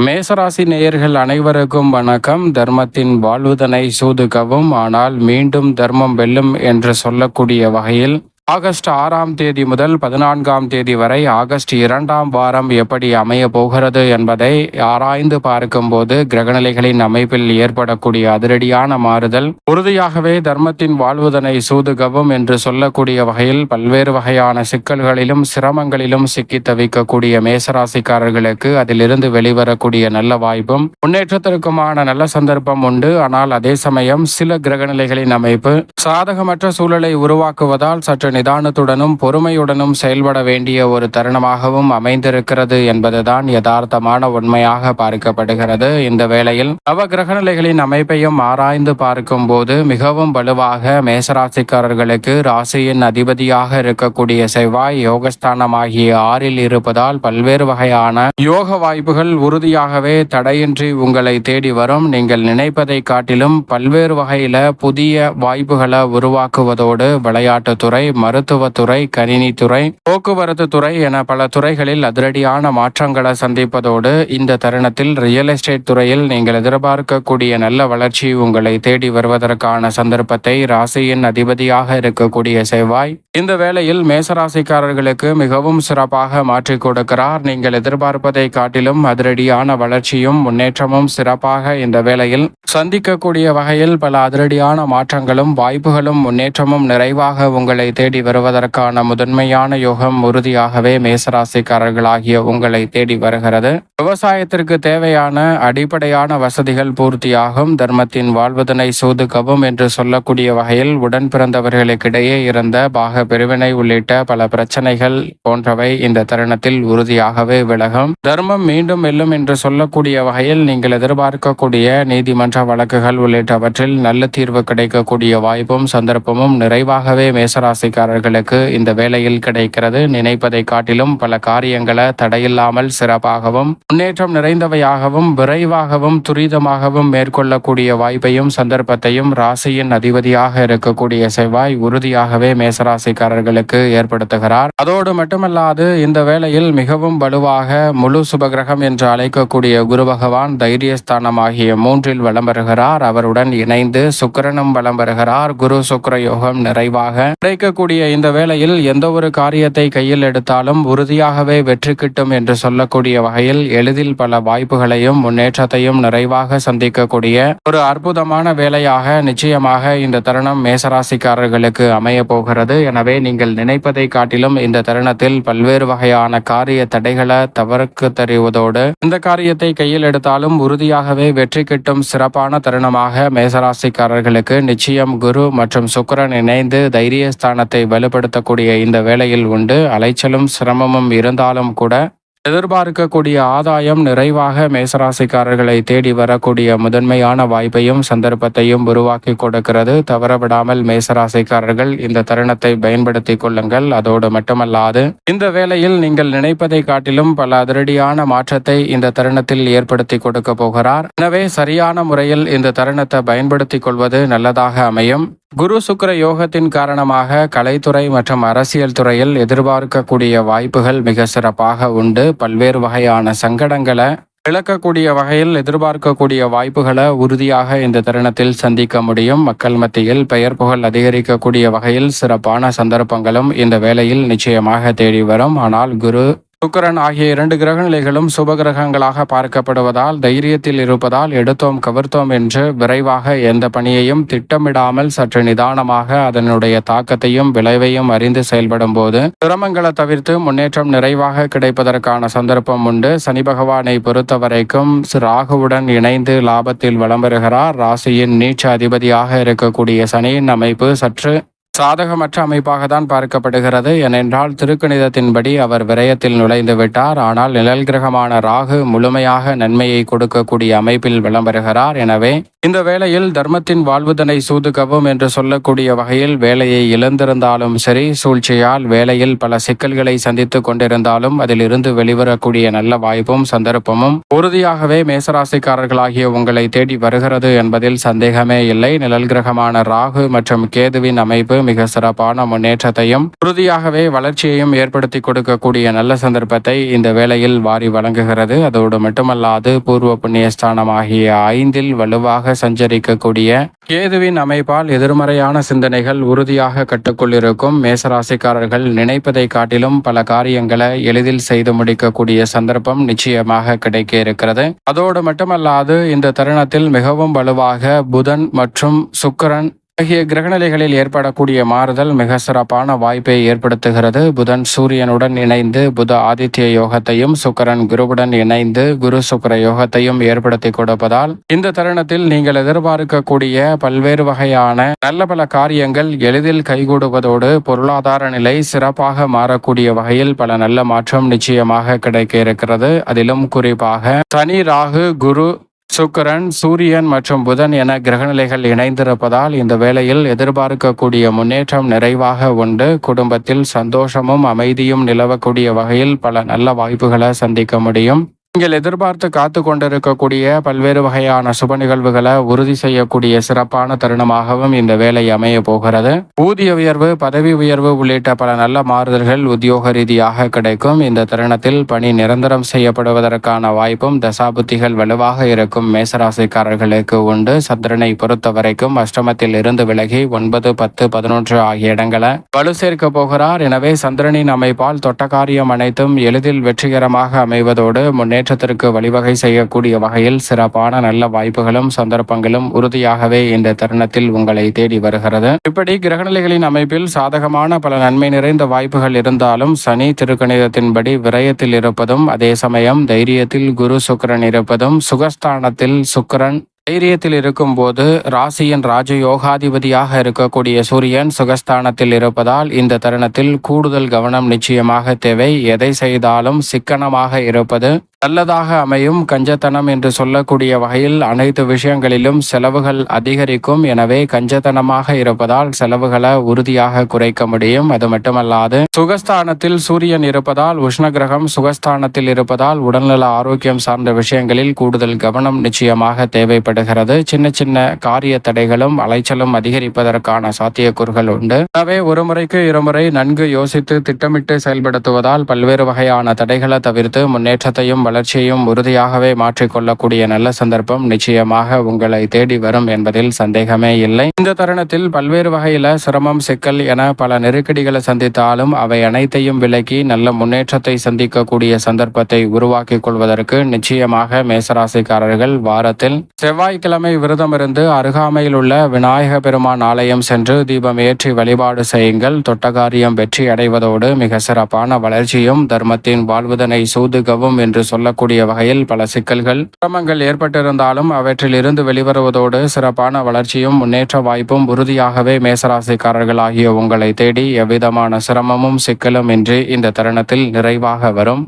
மேசராசி நேயர்கள் அனைவருக்கும் வணக்கம். தர்மத்தின் வாழ்வுதனை சூதுகவும் ஆனால் மீண்டும் தர்மம் வெல்லும் என்று சொல்லக்கூடிய வகையில் ஆகஸ்ட் ஆறாம் தேதி முதல் பதினான்காம் தேதி வரை ஆகஸ்ட் இரண்டாம் வாரம் எப்படி அமைய போகிறது என்பதை ஆராய்ந்து பார்க்கும்போது கிரகநிலைகளின் அமைப்பில் ஏற்படக்கூடிய அதிரடியான மாறுதல் உறுதியாகவே தர்மத்தின் வாழ்வுதனை சூதுகவும் என்று சொல்லக்கூடிய வகையில் பல்வேறு வகையான சிக்கல்களிலும் சிரமங்களிலும் சிக்கி தவிக்கக்கூடிய மேசராசிக்காரர்களுக்கு அதிலிருந்து வெளிவரக்கூடிய நல்ல வாய்ப்பும் முன்னேற்றத்திற்குமான நல்ல சந்தர்ப்பம் உண்டு. ஆனால் அதே சமயம் சில கிரகநிலைகளின் அமைப்பு சாதகமற்ற சூழலை உருவாக்குவதால் சற்று நிதானத்துடனும் பொறுமையுடனும் செயல்பட வேண்டிய ஒரு தருணமாகவும் அமைந்திருக்கிறது என்பதுதான் யதார்த்தமான உண்மையாக பார்க்கப்படுகிறது. இந்த வேளையில் நவ கிரகநிலைகளின் அமைப்பையும் ஆராய்ந்து பார்க்கும் போது மிகவும் வலுவாக மேசராசிக்காரர்களுக்கு ராசியின் அதிபதியாக இருக்கக்கூடிய செவ்வாய் யோகஸ்தானமாகிய ஆறில் இருப்பதால் பல்வேறு வகையான யோக வாய்ப்புகள் உறுதியாகவே தடையின்றி உங்களை தேடி வரும். நீங்கள் நினைப்பதை காட்டிலும் பல்வேறு வகையில புதிய வாய்ப்புகளை உருவாக்குவதோடு விளையாட்டுத்துறை மருத்துவத்துறை கணினித்துறை போக்குவரத்து துறை என பல துறைகளில் அதிரடியான மாற்றங்களை சந்திப்பதோடு இந்த தருணத்தில் ரியல் எஸ்டேட் துறையில் நீங்கள் எதிர்பார்க்கக்கூடிய நல்ல வளர்ச்சி உங்களை தேடி வருவதற்கான சந்தர்ப்பத்தை ராசியின் அதிபதியாக இருக்கக்கூடிய செவ்வாய் இந்த வேளையில் மேசராசிக்காரர்களுக்கு மிகவும் சிறப்பாக மாற்றிக் கொடுக்கிறார். நீங்கள் எதிர்பார்ப்பதை காட்டிலும் அதிரடியான வளர்ச்சியும் முன்னேற்றமும் சிறப்பாக இந்த வேளையில் சந்திக்கக்கூடிய வகையில் பல அதிரடியான மாற்றங்களும் வாய்ப்புகளும் முன்னேற்றமும் நிறைவாக உங்களை தேடி வருவதற்கான முதன்மையான யோகம் உறுதியாகவே மேசராசிக்காரர்களாகிய உங்களை தேடி வருகிறது. விவசாயத்திற்கு தேவையான அடிப்படையான வசதிகள் பூர்த்தியாகும். தர்மத்தின் வாழ்வதனை சூதுக்கவும் என்று சொல்லக்கூடிய வகையில் உடன் பிறந்தவர்களுக்கிடையே இருந்த பாக பிரிவினை உள்ளிட்ட பல பிரச்சனைகள் போன்றவை இந்த தருணத்தில் உறுதியாகவே விலகும். தர்மம் மீண்டும் வெல்லும் என்று சொல்லக்கூடிய வகையில் நீங்கள் எதிர்பார்க்கக்கூடிய நீதிமன்ற வழக்குகள் உள்ளிட்டவற்றில் நல்ல தீர்வு கிடைக்கக்கூடிய வாய்ப்பும் சந்தர்ப்பமும் நிறைவாகவே மேசராசிக்காரர்களுக்கு இந்த வேலையில் கிடைக்கிறது. நினைப்பதை காட்டிலும் பல காரியங்களை தடையில்லாமல் சிறப்பாகவும் முன்னேற்றம் நிறைந்தவையாகவும் விரைவாகவும் துரிதமாகவும் மேற்கொள்ளக்கூடிய வாய்ப்பையும் சந்தர்ப்பத்தையும் ராசியின் அதிபதியாக இருக்கக்கூடிய செவ்வாய் உறுதியாகவே மேசராசிக்காரர்களுக்கு ஏற்படுத்துகிறார். அதோடு மட்டுமல்லாது இந்த வேளையில் மிகவும் வலுவாக முழு சுபகிரகம் என்று அழைக்கக்கூடிய குரு பகவான் தைரியஸ்தானம் ஆகிய மூன்றில் வலம் வருகிறார். அவருடன் இணைந்து சுக்கரனும் வலம் வருகிறார். குரு சுக்கர யோகம் நிறைவாக கிடைக்கக்கூடிய இந்த வேளையில் எந்த ஒரு காரியத்தை கையில் எடுத்தாலும் உறுதியாகவே வெற்றி கிட்டும் என்று சொல்லக்கூடிய வகையில் எளிதில் பல வாய்ப்புகளையும் முன்னேற்றத்தையும் நிறைவாக சந்திக்கக்கூடிய ஒரு அற்புதமான வேலையாக நிச்சயமாக இந்த தருணம் மேசராசிக்காரர்களுக்கு அமைய போகிறது. எனவே நீங்கள் நினைப்பதை காட்டிலும் இந்த தருணத்தில் பல்வேறு வகையான காரிய தடைகளை தவறுக்கு தெரிவதோடு இந்த காரியத்தை கையில் எடுத்தாலும் உறுதியாகவே வெற்றி கிட்டும் சிறப்பான தருணமாக மேசராசிக்காரர்களுக்கு நிச்சயம் குரு மற்றும் சுக்கிரன் இணைந்து தைரியஸ்தானத்தை வலுப்படுத்தக்கூடிய இந்த வேளையில் உண்டு. அலைச்சலும் சிரமமும் இருந்தாலும் கூட எதிர்பார்க்கக்கூடிய ஆதாயம் நிறைவாக மேசராசிக்காரர்களை தேடி வரக்கூடிய முதன்மையான வாய்ப்பையும் சந்தர்ப்பத்தையும் உருவாக்கி கொடுக்கிறது. தவறவிடாமல் மேசராசிக்காரர்கள் இந்த தருணத்தை பயன்படுத்திக் கொள்ளுங்கள். அதோடு மட்டுமல்லாது இந்த வேளையில் நீங்கள் நினைப்பதை காட்டிலும் பல அதிரடியான மாற்றத்தை இந்த தருணத்தில் ஏற்படுத்தி கொடுக்க போகிறார். எனவே சரியான முறையில் இந்த தருணத்தை பயன்படுத்திக் கொள்வது நல்லதாக அமையும். குரு சுக்கர யோகத்தின் காரணமாக கலைத்துறை மற்றும் அரசியல் துறையில் எதிர்பார்க்கக்கூடிய வாய்ப்புகள் மிக சிறப்பாக உண்டு. பல்வேறு வகையான சங்கடங்களை இழக்கக்கூடிய வகையில் எதிர்பார்க்கக்கூடிய வாய்ப்புகளை உறுதியாக இந்த தருணத்தில் சந்திக்க முடியும். மக்கள் மத்தியில் பெயர் புகழ் அதிகரிக்கக்கூடிய வகையில் சிறப்பான சந்தர்ப்பங்களும் இந்த வேளையில் நிச்சயமாக தேடி வரும். ஆனால் குரு சுக்கரன் ஆகிய இரண்டு கிரக நிலைகளும் சுப கிரகங்களாக பார்க்கப்படுவதால் தைரியத்தில் இருப்பதால் எடுத்தோம் கவர்த்தோம் என்று விரைவாக எந்த பணியையும் திட்டமிடாமல் சற்று நிதானமாக அதனுடைய தாக்கத்தையும் விளைவையும் அறிந்து செயல்படும் போது சிரமங்களை தவிர்த்து முன்னேற்றம் நிறைவாக கிடைப்பதற்கான சந்தர்ப்பம் உண்டு. சனி பகவானை பொறுத்த வரைக்கும் ராகுவுடன் இணைந்து லாபத்தில் வலம் வருகிறார். ராசியின் நீச்ச அதிபதியாக இருக்கக்கூடிய சனியின் அமைப்பு சற்று சாதகமற்ற அமைப்பாக தான் பார்க்கப்படுகிறது. ஏனென்றால் திருக்கணிதத்தின்படி அவர் விரயத்தில் நுழைந்து விட்டார். ஆனால் நிழல் கிரகமான ராகு முழுமையாக நன்மையை கொடுக்கக்கூடிய அமைப்பில் விளம்பருகிறார். எனவே இந்த வேளையில் தர்மத்தின் வாழ்வுதனை சூதுகவும் என்று சொல்லக்கூடிய வகையில் வேலையை இழந்திருந்தாலும் சரி சூழ்ச்சியால் வேலையில் பல சிக்கல்களை சந்தித்துக் கொண்டிருந்தாலும் அதிலிருந்து வெளிவரக்கூடிய நல்ல வாய்ப்பும் சந்தர்ப்பமும் உறுதியாகவே மேசராசிக்காரர்களாகிய உங்களை தேடி வருகிறது என்பதில் சந்தேகமே இல்லை. நிழல் கிரகமான ராகு மற்றும் கேதுவின் அமைப்பு மிக சிறப்பான முன்னேற்றத்தையும் உறுதியாகவே வளர்ச்சியையும் ஏற்படுத்தி கொடுக்கக்கூடிய நல்ல சந்தர்ப்பத்தை இந்த வேளையில் வாரி வழங்குகிறது. அதோடு மட்டுமல்லாது பூர்வ புண்ணியஸ்தானமாகிய ஐந்தில் வலுவாக சஞ்சரிக்கக்கூடிய கேதுவின் அமைப்பால் எதிர்மறையான சிந்தனைகள் உறுதியாக கட்டுக்குள் இருக்கும் மேசராசிக்காரர்கள் நினைப்பதை காட்டிலும் பல காரியங்களை எளிதில் செய்து முடிக்கக்கூடிய சந்தர்ப்பம் நிச்சயமாக கிடைக்க இருக்கிறது. அதோடு மட்டுமல்லாது இந்த தருணத்தில் மிகவும் வலுவாக புதன் மற்றும் சுக்கரன் ஆகிய கிரகநிலைகளில் ஏற்படக்கூடிய மாறுதல் மிக சிறப்பான வாய்ப்பை ஏற்படுத்துகிறது. புதன் சூரியனுடன் இணைந்து புத ஆதித்ய யோகத்தையும் சுக்கரன் குருவுடன் இணைந்து குரு சுக்கர யோகத்தையும் ஏற்படுத்தி கொடுப்பதால் இந்த தருணத்தில் நீங்கள் எதிர்பார்க்கக்கூடிய பல்வேறு வகையான நல்ல பல காரியங்கள் எளிதில் கைகூடுவதோடு பொருளாதார நிலை சிறப்பாக மாறக்கூடிய வகையில் பல நல்ல மாற்றம் நிச்சயமாக கிடைக்க இருக்கிறது. அதிலும் குறிப்பாக சனி ராகு குரு சுக்கிரன் சூரியன் மற்றும் புதன் என கிரகநிலைகள் இணைந்திருப்பதால் இந்த வேளையில் எதிர்பார்க்கக்கூடிய முன்னேற்றம் நிறைவாக உண்டு. குடும்பத்தில் சந்தோஷமும் அமைதியும் நிலவக்கூடிய வகையில் பல நல்ல வாய்ப்புகளை சந்திக்க முடியும். நீங்கள் எதிர்பார்த்து காத்து கொண்டிருக்கக்கூடிய பல்வேறு வகையான சுப நிகழ்வுகளை உறுதி செய்யக்கூடிய சிறப்பான தருணமாகவும் இந்த வேலை அமைய போகிறது. ஊதிய உயர்வு பதவி உயர்வு உள்ளிட்ட பல நல்ல மாறுதல்கள் உத்தியோக ரீதியாக கிடைக்கும். இந்த தருணத்தில் பணி நிரந்தரம் செய்யப்படுவதற்கான வாய்ப்பும் தசாபுத்திகள் வலுவாக இருக்கும். மேசராசிக்காரர்களுக்கு உண்டு. சந்திரனை பொறுத்த வரைக்கும் அஷ்டமத்தில் இருந்து விலகி ஒன்பது பத்து பதினொன்று ஆகிய இடங்களை வலு சேர்க்க போகிறார். எனவே சந்திரனின் அமைப்பால் தொட்டகாரியம் அனைத்தும் எளிதில் வெற்றிகரமாக அமைவதோடு முன்னேற்றத்திற்கு வழிவகை செய்யக்கூடிய வகையில் சிறப்பான நல்ல வாய்ப்புகளும் சந்தர்ப்பங்களும் உறுதியாகவே இந்த தருணத்தில் உங்களை தேடி வருகிறது. இப்படி கிரகநிலைகளின் அமைப்பில் சாதகமான பல நன்மை நிறைந்த வாய்ப்புகள் இருந்தாலும் சனி திருக்கணிதத்தின்படி விரயத்தில் இருப்பதும் அதே சமயம் தைரியத்தில் குரு சுக்கரன் இருப்பதும் சுகஸ்தானத்தில் சுக்கிரன் தைரியத்தில் இருக்கும்போது ராசியின் ராஜயோகாதிபதியாக இருக்கக்கூடிய சூரியன் சுகஸ்தானத்தில் இருப்பதால் இந்த தருணத்தில் கூடுதல் கவனம் நிச்சயமாக தேவை. எதை செய்தாலும் சிக்கனமாக இருப்பது நல்லதாக அமையும் கஞ்சத்தனம் என்று சொல்லக்கூடிய வகையில் அனைத்து விஷயங்களிலும் செலவுகள் அதிகரிக்கும். எனவே கஞ்சத்தனமாக இருப்பதால் செலவுகளை உறுதியாக குறைக்க முடியும். அது மட்டுமல்லாது சுகஸ்தானத்தில் சூரியன் இருப்பதால் உஷ்ண கிரகம் சுகஸ்தானத்தில் இருப்பதால் உடல்நல ஆரோக்கியம் சார்ந்த விஷயங்களில் கூடுதல் கவனம் நிச்சயமாக தேவைப்படுகிறது. சின்ன சின்ன காரிய தடைகளும் அலைச்சலும் அதிகரிப்பதற்கான சாத்தியக்கூறுகள் உண்டு. எனவே ஒரு முறைக்கு இருமுறை நன்கு யோசித்து திட்டமிட்டு செயல்படுத்துவதால் பல்வேறு வகையான தடைகளை தவிர்த்து முன்னேற்றத்தையும் வளர்ச்சியையும் உறுதியாகவே மாற்றிக்கொள்ளக்கூடிய நல்ல சந்தர்ப்பம் நிச்சயமாக உங்களை தேடி வரும் என்பதில் சந்தேகமே இல்லை. இந்த தருணத்தில் பல்வேறு வகையில சிரமம் சிக்கல் என பல நெருக்கடிகளை சந்தித்தாலும் அவை அனைத்தையும் விலக்கி நல்ல முன்னேற்றத்தை சந்திக்கக்கூடிய சந்தர்ப்பத்தை உருவாக்கிக் கொள்வதற்கு நிச்சயமாக மேசராசிக்காரர்கள் வாரத்தில் செவ்வாய்க்கிழமை விரதமிருந்து அருகாமையில் உள்ள விநாயக பெருமான் ஆலயம் சென்று தீபம் ஏற்றி வழிபாடு செய்யுங்கள். தொட்டகாரியம் வெற்றி அடைவதோடு மிக சிறப்பான வளர்ச்சியும் தர்மத்தின் வாழ்வுதனை சூதுகவும் என்று சொல்லக்கூடிய வகையில் பல சிக்கல்கள் சிரமங்கள் ஏற்பட்டிருந்தாலும் அவற்றில் இருந்து வெளிவருவதோடு சிறப்பான வளர்ச்சியும் முன்னேற்ற வாய்ப்பும் உறுதியாகவே மேசராசிக்காரர்கள் ஆகிய உங்களை தேடி எவ்விதமான சிரமமும் சிக்கலும் இன்றி இந்த தருணத்தில் நிறைவாக வரும்.